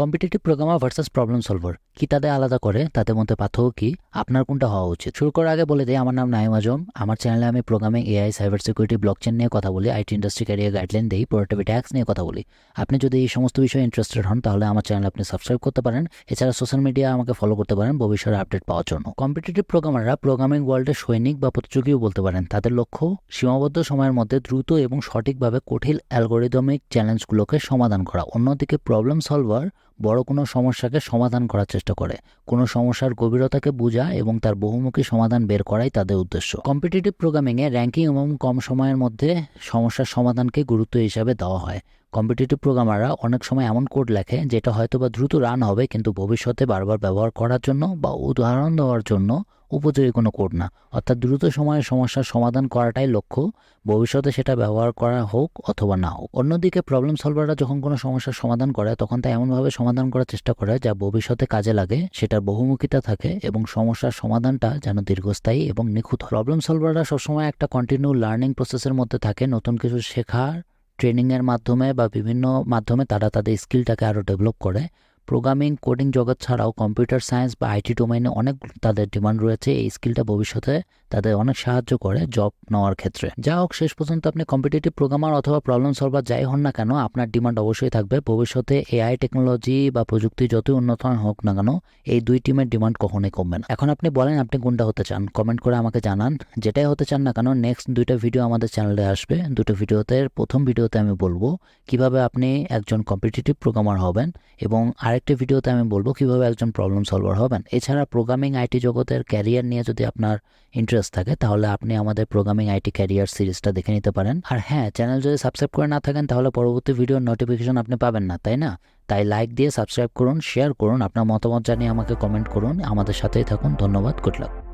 Competitive programmer versus problem solver কি তাদের আলাদা করে, তাদের মধ্যে পার্থক্য কি? আপনার কোনটা হওয়া উচিত? শুরু করার আগে বলে দিই, আমার নাম নাইম আজম। আমার চ্যানেলে আমি programming AI cyber security blockchain নিয়ে কথা বলি। আইটি ইন্ডাস্ট্রি ক্যারিয়ার গাইডলাইন দিই প্রোডাক্টিভ ট্যাক্স নিয়ে কথা বলি। আপনি যদি এই সমস্ত বিষয়ে ইন্টারেস্টেড হন, তাহলে আমার চ্যানেল আপনি সাবস্ক্রাইব করতে পারেন। এছাড়া সোশ্যাল মিডিয়া আমাকে ফলো করতে পারেন ভবিষ্যতের আপডেট পাওয়ার জন্য। কম্পিটিটিভ প্রোগ্রামাররা প্রোগ্রামিং ওয়ার্ল্ডের সৈনিক বা প্রতিযোগীও বলতে পারেন। তাদের লক্ষ্য, সীমাবদ্ধ সময়ের মধ্যে দ্রুত এবং সঠিকভাবে কঠিন অ্যালগোরিদমিক চ্যালেঞ্জগুলোকে সমাধান করা। অন্যদিকে প্রবলেম সলভার বড় কোনো সমস্যাকে সমাধান করার চেষ্টা করে। কোনো সমস্যার গভীরতাকে বোঝা এবং তার বহুমুখী সমাধান বের করাই তাদের উদ্দেশ্য। কম্পিটিটিভ প্রোগ্রামিংয়ে র্যাঙ্কিং এবং কম সময়ের মধ্যে সমস্যার সমাধানকে গুরুত্ব হিসাবে দেওয়া হয়। কম্পিটিটিভ প্রোগ্রামাররা অনেক সময় এমন কোড লেখে যেটা হয়তো বা দ্রুত রান হবে কিন্তু ভবিষ্যতে বারবার ব্যবহার করার জন্য বা উদাহরণ দেওয়ার জন্য উপযোগী কোনো কোড না। অর্থাৎ দ্রুত সময়ে সমস্যার সমাধান করাটাই লক্ষ্য, ভবিষ্যতে সেটা ব্যবহার করা হোক অথবা না হোক। অন্যদিকে প্রবলেম সলভাররা যখন কোনো সমস্যার সমাধান করে, তখন তা এমনভাবে সমাধান করার চেষ্টা করে যা ভবিষ্যতে কাজে লাগে, সেটার বহুমুখিতা থাকে এবং সমস্যার সমাধানটা যেন দীর্ঘস্থায়ী এবং নিখুঁত। প্রবলেম সলভাররা সবসময় একটা কন্টিনিউ লার্নিং প্রসেসের মধ্যে থাকে, নতুন কিছু শেখার ট্রেনিংয়ের মাধ্যমে বা বিভিন্ন মাধ্যমে তারা তাদের স্কিলটাকে আরও ডেভেলপ করে। প্রোগ্রামিং কোডিং জগৎ ছাড়াও কম্পিউটার সায়েন্স বা আইটি ডোমাইনে অনেক তাদের ডিমান্ড রয়েছে। এই স্কিলটা ভবিষ্যতে তাদের অনেক সাহায্য করে জব নেওয়ার ক্ষেত্রে। যা হোক, শেষ পর্যন্ত আপনি কম্পিটিটিভ প্রোগ্রামার অথবা প্রবলেম সলভার যাই হন না কেন, আপনার ডিমান্ড অবশ্যই থাকবে। ভবিষ্যতে এআই টেকনোলজি বা প্রযুক্তি যতই উন্নত হোক না কেন, এই দুই টিমের ডিমান্ড কখনোই কমবে না। এখন আপনি বলেন, আপনি কোনটা হতে চান? কমেন্ট করে আমাকে জানান। যেটাই হতে চান না কেন নেক্সট দুইটা ভিডিও আমাদের চ্যানেলে আসবে। দুটো ভিডিওতে প্রথম ভিডিওতে আমি বলব কীভাবে আপনি একজন কম্পিটিটিভ প্রোগ্রামার হবেন এবং আরেকটি ভিডিওতে আমি বলব কীভাবে একজন প্রবলেম সলভার হবেন। এছাড়া প্রোগ্রামিং আইটি জগতের ক্যারিয়ার নিয়ে যদি আপনার ইন্টারেস্ট থাকে, তাহলে আপনি আমাদের প্রোগ্রামিং আইটি ক্যারিয়ার সিরিজটা দেখে নিতে পারেন। আর হ্যাঁ চ্যানেল যদি সাবস্ক্রাইব করে না থাকেন, তাহলে পরবর্তী ভিডিওর নোটিফিকেশন আপনি পাবেন না, তাই না? তাই লাইক দিয়ে সাবস্ক্রাইব করুন শেয়ার করুন, আপনার মতামত জানিয়ে আমাকে কমেন্ট করুন। আমাদের সাথেই থাকুন, ধন্যবাদ গুড লাক